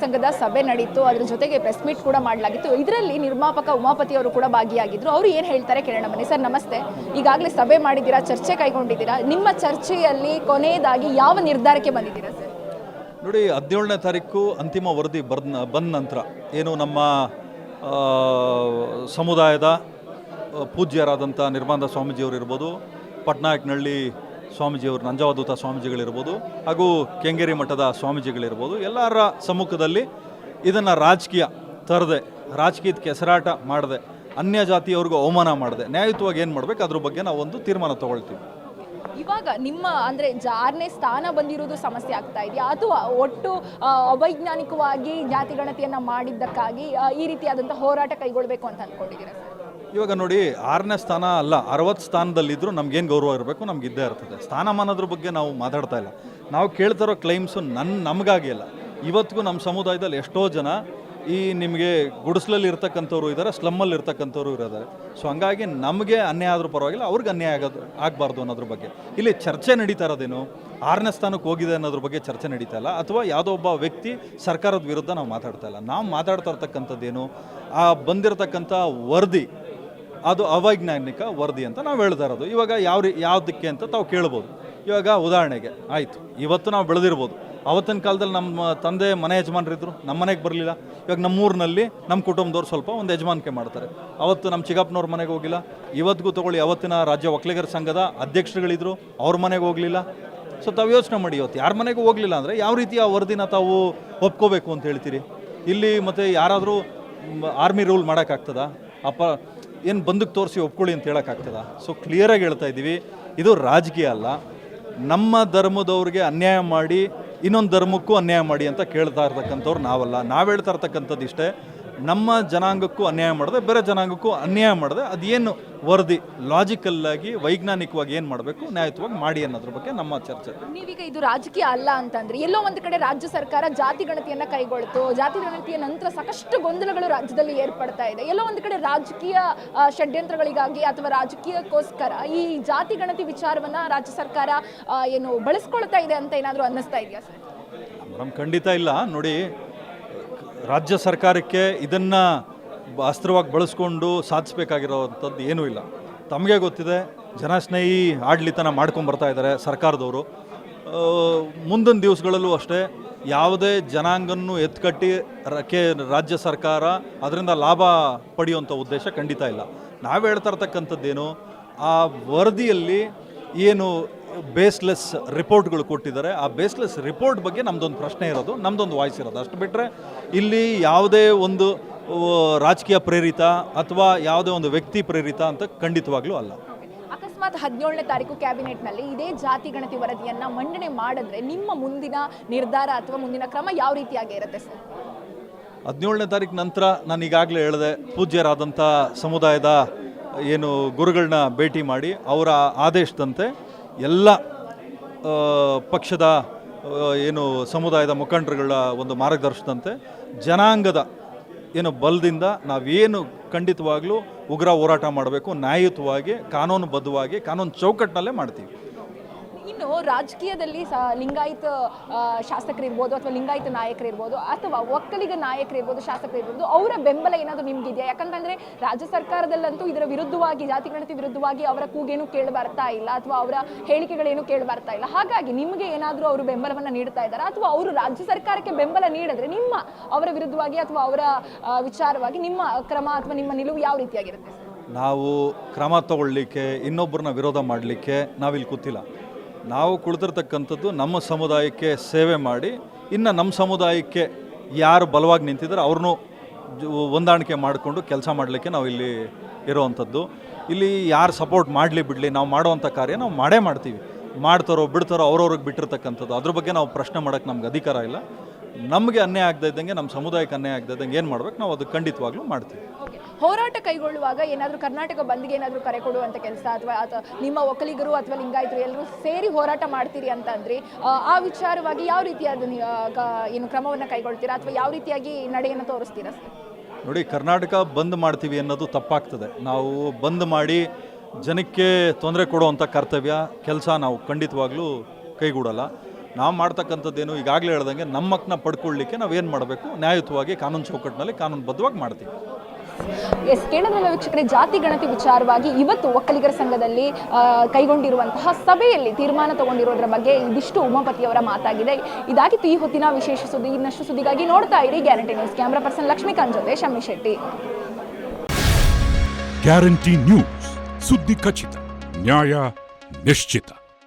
ಸಂಘದ ಸಭೆ ನಡೀತು, ಅದರ ಜೊತೆಗೆ ಪ್ರೆಸ್ ಮೀಟ್ ಕೂಡ ಮಾಡಲಾಗಿತ್ತು. ಇದರಲ್ಲಿ ನಿರ್ಮಾಪಕ ಉಮಾಪತಿ ಅವರು ಕೂಡ ಭಾಗಿಯಾಗಿದ್ರು. ಅವರು ಏನು ಹೇಳ್ತಾರೆ ಕೇಳೋಣ ಬನ್ನಿ. ಸರ್, ನಮಸ್ತೆ. ಈಗಾಗಲೇ ಸಭೆ ಮಾಡಿದ್ದೀರಾ? ಚರ್ಚೆ ಕೈಗೊಂಡಿದ್ದೀರಾ? ನಿಮ್ಮ ಚರ್ಚೆಯಲ್ಲಿ ಕೊನೆಯದಾಗಿ ಯಾವ ನಿರ್ಧಾರಕ್ಕೆ ಬಂದಿದ್ದೀರಾ ಸರ್? ನೋಡಿ, ಹದಿನೇಳನೇ ತಾರೀಕು ಅಂತಿಮ ವರದಿ ಬರ್ದ ಬಂದ ನಂತರ ಏನು ನಮ್ಮ ಸಮುದಾಯದ ಪೂಜ್ಯರಾದಂಥ ನಿರ್ಬಂಧ ಸ್ವಾಮೀಜಿಯವರು ಇರ್ಬೋದು ಪಟ್ನಾಯಕನಹಳ್ಳಿ ಸ್ವಾಮೀಜಿಯವರು ನಂಜಾವಧೂತ ಸ್ವಾಮೀಜಿಗಳಿರ್ಬೋದು ಹಾಗೂ ಕೆಂಗೇರಿ ಮಠದ ಸ್ವಾಮೀಜಿಗಳಿರ್ಬೋದು, ಎಲ್ಲರ ಸಮ್ಮುಖದಲ್ಲಿ ಇದನ್ನು ರಾಜಕೀಯ ತರದೆ ರಾಜಕೀಯದ ಕೆಸರಾಟ ಮಾಡದೆ, ಅನ್ಯ ಜಾತಿಯವ್ರಿಗೂ ಅವಮಾನ ಮಾಡದೆ, ನ್ಯಾಯಯುತವಾಗಿ ಏನು ಮಾಡಬೇಕು, ಅದ್ರ ಬಗ್ಗೆ ನಾವು ಒಂದು ತೀರ್ಮಾನ ತಗೊಳ್ತೀವಿ. ಇವಾಗ ನಿಮ್ಮ ಅಂದ್ರೆ ಜಾರನೇ ಸ್ಥಾನ ಬಂದಿರೋದು ಸಮಸ್ಯೆ ಆಗ್ತಾ ಇದೆಯಾ? ಅಥವಾ ಒಟ್ಟು ಅವೈಜ್ಞಾನಿಕವಾಗಿ ಜಾತಿ ಗಣತಿಯನ್ನ ಮಾಡಿದ್ದಕ್ಕಾಗಿ ಈ ರೀತಿಯಾದಂಥ ಹೋರಾಟ ಕೈಗೊಳ್ಳಬೇಕು ಅಂತ ಅಂದ್ಕೊಂಡಿದ್ದೀರಾ ಇವಾಗ ನೋಡಿ ಆರನೇ ಸ್ಥಾನ ಅಲ್ಲ, ಅರವತ್ತು ಸ್ಥಾನದಲ್ಲಿದ್ದರೂ ನಮ್ಗೇನು ಗೌರವ ಇರಬೇಕು? ನಮ್ಗೆ ಇದ್ದೇ ಇರ್ತದೆ. ಸ್ಥಾನಮಾನದ್ರ ಬಗ್ಗೆ ನಾವು ಮಾತಾಡ್ತಾ ಇಲ್ಲ. ನಾವು ಕೇಳ್ತಿರೋ ಕ್ಲೈಮ್ಸು ನನ್ನ ನಮಗಾಗಿ ಅಲ್ಲ. ಇವತ್ತಿಗೂ ನಮ್ಮ ಸಮುದಾಯದಲ್ಲಿ ಎಷ್ಟೋ ಜನ ಈ ನಿಮಗೆ ಗುಡಿಸ್ಲಲ್ಲಿ ಇರ್ತಕ್ಕಂಥವ್ರು ಇದ್ದಾರೆ ಸ್ಲಮ್ಮಲ್ಲಿ ಇರ್ತಕ್ಕಂಥವ್ರು ಇರೋದಾರೆ. ಸೊ ಹಂಗಾಗಿ ನಮಗೆ ಅನ್ಯಾಯ ಆದರೂ ಪರವಾಗಿಲ್ಲ, ಅವ್ರಿಗೆ ಅನ್ಯಾಯ ಆಗೋದು, ಆಗಬಾರ್ದು ಅನ್ನೋದ್ರ ಬಗ್ಗೆ. ಇಲ್ಲಿ ಚರ್ಚೆ ನಡೀತಾ ಇರೋದೇನು? ಆರನೇ ಸ್ಥಾನಕ್ಕೆ ಹೋಗಿದೆ ಅನ್ನೋದ್ರ ಬಗ್ಗೆ ಚರ್ಚೆ ನಡೀತಾ ಇಲ್ಲ. ಅಥವಾ ಯಾವುದೋ ಒಬ್ಬ ವ್ಯಕ್ತಿ ಸರ್ಕಾರದ ವಿರುದ್ಧ ನಾವು ಮಾತಾಡ್ತಾ ಇಲ್ಲ. ನಾವು ಮಾತಾಡ್ತಾ ಇರ್ತಕ್ಕಂಥದ್ದೇನು? ಆ ಬಂದಿರತಕ್ಕಂಥ ವರದಿ ಅದು ಅವೈಜ್ಞಾನಿಕ ವರದಿ ಅಂತ ನಾವು ಹೇಳ್ತಾ ಇರೋದು. ಇವಾಗ ಯಾವ ರೀ, ಯಾವುದಕ್ಕೆ ಅಂತ ತಾವು ಕೇಳ್ಬೋದು. ಇವಾಗ ಉದಾಹರಣೆಗೆ ಆಯಿತು. ಇವತ್ತು ನಾವು ಬೆಳೆದಿರ್ಬೋದು. ಅವತ್ತಿನ ಕಾಲದಲ್ಲಿ ನಮ್ಮ ತಂದೆ, ಮನೆ ಯಜಮಾನರಿದ್ದರು ನಮ್ಮ ಮನೆಗೆ ಬರಲಿಲ್ಲ. ಇವಾಗ ನಮ್ಮೂರಿನಲ್ಲಿ ನಮ್ಮ ಕುಟುಂಬದವ್ರು ಸ್ವಲ್ಪ ಒಂದು ಯಜಮಾನಿಕೆ ಮಾಡ್ತಾರೆ. ಅವತ್ತು ನಮ್ಮ ಚಿಕ್ಕಪ್ಪನವ್ರ ಮನೆಗೆ ಹೋಗಿಲ್ಲ. ಇವತ್ತಿಗೂ ತಗೊಳ್ಳಿ, ಅವತ್ತಿನ ರಾಜ್ಯ ಒಕ್ಕಲಿಗರ ಸಂಘದ ಅಧ್ಯಕ್ಷರುಗಳಿದ್ರು. ಅವ್ರ ಮನೆಗೆ ಹೋಗಲಿಲ್ಲ. ಸೊ ತಾವು ಯೋಚನೆ ಮಾಡಿ, ಇವತ್ತು ಯಾರ ಮನೆಗೆ ಹೋಗಲಿಲ್ಲ ಅಂದರೆ ಯಾವ ರೀತಿಯ ವರದಿನ ತಾವು ಒಪ್ಕೋಬೇಕು ಅಂತ ಹೇಳ್ತೀರಿ? ಇಲ್ಲಿ ಮತ್ತು ಯಾರಾದರೂ ಆರ್ಮಿ ರೂಲ್ ಮಾಡೋಕ್ಕಾಗ್ತದ? ಅಪ್ಪ ಏನು ಬಂದಕ್ಕೆ ತೋರಿಸಿ ಒಪ್ಕೊಳ್ಳಿ ಅಂತ ಹೇಳೋಕ್ಕಾಗ್ತದ ಸೊ ಕ್ಲಿಯರಾಗಿ ಹೇಳ್ತಾ ಇದ್ದೀವಿ. ಇದು ರಾಜಕೀಯ ಅಲ್ಲ. ನಮ್ಮ ಧರ್ಮದವ್ರಿಗೆ ಅನ್ಯಾಯ ಮಾಡಿ, ಇನ್ನೊಂದು ಧರ್ಮಕ್ಕೂ ಅನ್ಯಾಯ ಮಾಡಿ ಅಂತ ಕೇಳ್ತಾ ಇರ್ತಕ್ಕಂಥವ್ರು ನಾವಲ್ಲ. ನಾವು ಹೇಳ್ತಾ ಇರ್ತಕ್ಕಂಥದ್ದು ಇಷ್ಟೇ. ನಮ್ಮ ಜನಾಂಗಕ್ಕೂ ಅನ್ಯಾಯ ಮಾಡಿದೆ ಬೇರೆ ಜನಾಂಗಕ್ಕೂ ಅನ್ಯಾಯ ಮಾಡಿದೆ. ಅದೇನು ವರದಿ ಲಾಜಿಕಲ್ಲಾಗಿ ವೈಜ್ಞಾನಿಕವಾಗಿ ಏನು ಮಾಡಬೇಕು ನ್ಯಾಯಯುತವಾಗಿ ಮಾಡಿ ಅನ್ನೋದ್ರ ಬಗ್ಗೆ ನಮ್ಮ ಚರ್ಚೆ. ನೀವೀಗ ಇದು ರಾಜಕೀಯ ಅಲ್ಲ ಅಂತಂದ್ರೆ. ಎಲ್ಲೋ ಒಂದು ಕಡೆ ರಾಜ್ಯ ಸರ್ಕಾರ ಜಾತಿ ಗಣತಿಯನ್ನ ಕೈಗೊಳ್ತು. ಜಾತಿ ಗಣತಿಯ ನಂತರ ಸಾಕಷ್ಟು ಗೊಂದಲಗಳು ರಾಜ್ಯದಲ್ಲಿ ಏರ್ಪಡ್ತಾ ಇದೆ. ಎಲ್ಲೋ ಒಂದು ಕಡೆ ರಾಜಕೀಯ ಷಡ್ಯಂತ್ರಗಳಿಗಾಗಿ ಅಥವಾ ರಾಜಕೀಯಕ್ಕೋಸ್ಕರ ಈ ಜಾತಿ ಗಣತಿ ವಿಚಾರವನ್ನ ರಾಜ್ಯ ಸರ್ಕಾರ ಏನು ಬಳಸ್ಕೊಳ್ತಾ ಇದೆ ಅಂತ ಏನಾದರೂ ಅನ್ನಿಸ್ತಾ ಇದೆಯಾ ಸರ್? ಮೇಡಮ್ ಖಂಡಿತ ಇಲ್ಲ. ನೋಡಿ ರಾಜ್ಯ ಸರ್ಕಾರಕ್ಕೆ ಇದನ್ನು ಅಸ್ತ್ರವಾಗಿ ಬಳಸ್ಕೊಂಡು ಸಾಧಿಸಬೇಕಾಗಿರೋವಂಥದ್ದು ಏನೂ ಇಲ್ಲ. ತಮಗೆ ಗೊತ್ತಿದೆ, ಜನಸ್ನೇಹಿ ಆಡಳಿತನ ಮಾಡ್ಕೊಂಡು ಬರ್ತಾ ಇದ್ದಾರೆ ಸರ್ಕಾರದವರು. ಮುಂದಿನ ದಿವಸಗಳಲ್ಲೂ ಅಷ್ಟೇ ಯಾವುದೇ ಜನಾಂಗನ್ನು ಎತ್ಕಟ್ಟಿ ರಕ್ಕೆ ರಾಜ್ಯ ಸರ್ಕಾರ ಅದರಿಂದ ಲಾಭ ಪಡೆಯುವಂಥ ಉದ್ದೇಶ ಖಂಡಿತ ಇಲ್ಲ. ನಾವು ಹೇಳ್ತಾ ಇರ್ತಕ್ಕಂಥದ್ದೇನು, ಆ ವರದಿಯಲ್ಲಿ ಏನು ಬೇಸ್ಲೆಸ್ ರಿಪೋರ್ಟ್ಗಳು ಕೊಟ್ಟಿದ್ದಾರೆ. ಆ ಬೇಸ್ಲೆಸ್ ರಿಪೋರ್ಟ್ ಬಗ್ಗೆ ನಮ್ಮದೊಂದು ಪ್ರಶ್ನೆ ಇರೋದು. ನಮ್ಮದೊಂದು ವಾಯ್ಸ್ ಇರೋದು. ಅಷ್ಟು ಬಿಟ್ಟರೆ ಇಲ್ಲಿ ಯಾವುದೇ ಒಂದು ರಾಜಕೀಯ ಪ್ರೇರಿತ ಅಥವಾ ಯಾವುದೇ ಒಂದು ವ್ಯಕ್ತಿ ಪ್ರೇರಿತ ಅಂತ ಖಂಡಿತವಾಗ್ಲೂ ಅಲ್ಲ. ಅಕಸ್ಮಾತ್ ಹದಿನೇಳನೇ ತಾರೀಕು ಕ್ಯಾಬಿನೆಟ್ನಲ್ಲಿ ಇದೇ ಜಾತಿ ಗಣತಿ ವರದಿಯನ್ನ ಮಂಡನೆ ಮಾಡಿದ್ರೆ ನಿಮ್ಮ ಮುಂದಿನ ನಿರ್ಧಾರ ಅಥವಾ ಮುಂದಿನ ಕ್ರಮ ಯಾವ ರೀತಿಯಾಗಿ ಇರುತ್ತೆ ಸರ್? ಹದಿನೇಳನೇ ತಾರೀಕು ನಂತರ ನಾನು ಈಗಾಗಲೇ ಹೇಳಿದೆ ಪೂಜ್ಯರಾದಂಥ ಸಮುದಾಯದ ಏನು ಗುರುಗಳನ್ನ ಭೇಟಿ ಮಾಡಿ ಅವರ ಆದೇಶದಂತೆ ಎಲ್ಲ ಪಕ್ಷದ ಏನು ಸಮುದಾಯದ ಮುಖಂಡರುಗಳ ಒಂದು ಮಾರ್ಗದರ್ಶನದಂತೆ ಜನಾಂಗದ ಏನು ಬಲದಿಂದ ನಾವೇನು ಖಂಡಿತವಾಗಲೂ ಉಗ್ರ ಹೋರಾಟ ಮಾಡಬೇಕು, ನ್ಯಾಯಯುತವಾಗಿ, ಕಾನೂನುಬದ್ಧವಾಗಿ, ಕಾನೂನು ಚೌಕಟ್ಟಿನಲ್ಲೇ ಮಾಡ್ತೀವಿ. ಇನ್ನು ರಾಜಕೀಯದಲ್ಲಿ ಸ ಲಿಂಗಾಯತ ಶಾಸಕರಿರ್ಬೋದು ಅಥವಾ ಲಿಂಗಾಯತ ನಾಯಕರಿರ್ಬೋದು ಅಥವಾ ಒಕ್ಕಲಿಗ ನಾಯಕರಿರ್ಬೋದು, ಶಾಸಕರಿರ್ಬೋದು, ಅವರ ಬೆಂಬಲ ಏನಾದರೂ ನಿಮ್ಗಿದೆಯಾ? ಯಾಕಂತಂದ್ರೆ ರಾಜ್ಯ ಸರ್ಕಾರದಲ್ಲಂತೂ ಇದರ ವಿರುದ್ಧವಾಗಿ, ಜಾತಿ ಗಣತಿ ವಿರುದ್ಧವಾಗಿ ಅವರ ಕೂಗೇನು ಕೇಳಿ ಬರ್ತಾ ಇಲ್ಲ ಅಥವಾ ಅವರ ಹೇಳಿಕೆಗಳೇನು ಕೇಳಿ ಬರ್ತಾ ಇಲ್ಲ. ಹಾಗಾಗಿ ನಿಮಗೆ ಏನಾದರೂ ಅವರು ಬೆಂಬಲವನ್ನು ನೀಡ್ತಾ ಇದ್ದಾರೆ? ಅಥವಾ ಅವರು ರಾಜ್ಯ ಸರ್ಕಾರಕ್ಕೆ ಬೆಂಬಲ ನೀಡಿದ್ರೆ ನಿಮ್ಮ ಅವರ ವಿರುದ್ಧವಾಗಿ ಅಥವಾ ಅವರ ವಿಚಾರವಾಗಿ ನಿಮ್ಮ ಕ್ರಮ ಅಥವಾ ನಿಮ್ಮ ನಿಲುವು ಯಾವ ರೀತಿಯಾಗಿರುತ್ತೆ? ನಾವು ಕ್ರಮ ತಗೊಳ್ಳಿಕ್ಕೆ, ಇನ್ನೊಬ್ಬರನ್ನ ವಿರೋಧ ಮಾಡಲಿಕ್ಕೆ ನಾವಿಲ್ಲಿ ಕೂತಿಲ್ಲ. ನಾವು ಕುಳಿತಿರ್ತಕ್ಕಂಥದ್ದು ನಮ್ಮ ಸಮುದಾಯಕ್ಕೆ ಸೇವೆ ಮಾಡಿ, ಇನ್ನು ನಮ್ಮ ಸಮುದಾಯಕ್ಕೆ ಯಾರು ಬಲವಾಗಿ ನಿಂತಿದ್ದಾರೆ ಅವ್ರನ್ನೂ ಹೊಂದಾಣಿಕೆ ಮಾಡಿಕೊಂಡು ಕೆಲಸ ಮಾಡಲಿಕ್ಕೆ ನಾವು ಇಲ್ಲಿ ಇರೋವಂಥದ್ದು. ಇಲ್ಲಿ ಯಾರು ಸಪೋರ್ಟ್ ಮಾಡಲಿ ಬಿಡಲಿ, ನಾವು ಮಾಡುವಂಥ ಕಾರ್ಯ ನಾವು ಮಾಡೇ ಮಾಡ್ತೀವಿ. ಮಾಡ್ತಾರೋ ಬಿಡ್ತಾರೋ ಅವ್ರವ್ರಿಗೆ ಬಿಟ್ಟಿರ್ತಕ್ಕಂಥದ್ದು. ಅದ್ರ ಬಗ್ಗೆ ನಾವು ಪ್ರಶ್ನೆ ಮಾಡೋಕ್ಕೆ ನಮ್ಗೆ ಅಧಿಕಾರ ಇಲ್ಲ. ನಮಗೆ ಅನ್ಯಾಯ ಆಗದೇ ಇದ್ದಂಗೆ ನಮ್ಮ ಸಮುದಾಯಕ್ಕೆ ಅನ್ಯಾಯ ಆಗದೇ ಇದ್ದಂಗೆ ಏನು ಮಾಡ್ಬೇಕು? ನಾವು ಅದು ಖಂಡಿತವಾಗ್ಲೂ ಮಾಡ್ತೀವಿ. ಹೋರಾಟ ಕೈಗೊಳ್ಳುವಾಗ ಏನಾದರೂ ಕರ್ನಾಟಕ ಬಂದ್ಗೆ ಏನಾದರೂ ಕರೆ ಕೊಡುವಂಥ ಕೆಲಸ ಅಥವಾ ಅಥವಾ ನಿಮ್ಮ ಒಕ್ಕಲಿಗರು ಅಥವಾ ಲಿಂಗಾಯಿತರು ಎಲ್ಲರೂ ಸೇರಿ ಹೋರಾಟ ಮಾಡ್ತೀರಿ ಅಂತ ಅಂದ್ರೆ ಆ, ವಿಚಾರವಾಗಿ ಯಾವ ರೀತಿಯಾದ ಏನು ಕ್ರಮವನ್ನು ಕೈಗೊಳ್ತೀರಾ? ಅಥವಾ ಯಾವ ರೀತಿಯಾಗಿ ನಡೆಯನ್ನು ತೋರಿಸ್ತೀರಾ ಸರ್? ನೋಡಿ ಕರ್ನಾಟಕ ಬಂದ್ ಮಾಡ್ತೀವಿ ಅನ್ನೋದು ತಪ್ಪಾಗ್ತದೆ. ನಾವು ಬಂದ್ ಮಾಡಿ ಜನಕ್ಕೆ ತೊಂದರೆ ಕೊಡುವಂಥ ಕರ್ತವ್ಯ ಕೆಲಸ ನಾವು ಖಂಡಿತವಾಗ್ಲೂ ಕೈಗೂಡಲ್ಲ. ನಾವು ಮಾಡ್ತಕ್ಕಂಥದ್ದೇನು ಈಗಾಗಲೇ ಹೇಳ್ದಂಗೆ ನಮ್ಮ ಹಕ್ಕನ್ನ ಪಡ್ಕೊಳ್ಳಿಕ್ಕೆ ನಾವು ಏನು ಮಾಡಬೇಕು? ನ್ಯಾಯಯುತವಾಗಿ ಕಾನೂನು ಚೌಕಟ್ಟಿನಲ್ಲಿ ಕಾನೂನುಬದ್ಧವಾಗಿ ಮಾಡ್ತೀವಿ. ಎಸ್ ಕೇಳೋದ್ರಲ್ಲ ವೀಕ್ಷಕರೇ ಜಾತಿ ಗಣತಿ ವಿಚಾರವಾಗಿ ಇವತ್ತು ಒಕ್ಕಲಿಗರ ಸಂಘದಲ್ಲಿ ಕೈಗೊಂಡಿರುವಂತಹ ಸಭೆಯಲ್ಲಿ ತೀರ್ಮಾನ ತಗೊಂಡಿರೋದ್ರ ಬಗ್ಗೆ ಇದಿಷ್ಟು ಉಮಾಪತಿಯವರ ಮಾತಾಗಿದೆ. ಇದಾಗಿತ್ತು ಈ ಹೊತ್ತಿನ ವಿಶೇಷ ಸುದ್ದಿ. ಇನ್ನಷ್ಟು ಸುದ್ದಿಗಾಗಿ ನೋಡ್ತಾ ಇರಿ. Guarantee news camera person Lakshmikant ಜೊತೆ ಶಮ್ಮಿ ಶೆಟ್ಟಿ. Guarantee news. ಸುದ್ದಿ ಖಚಿತ ನ್ಯಾಯ ನಿಶ್ಚಿತ.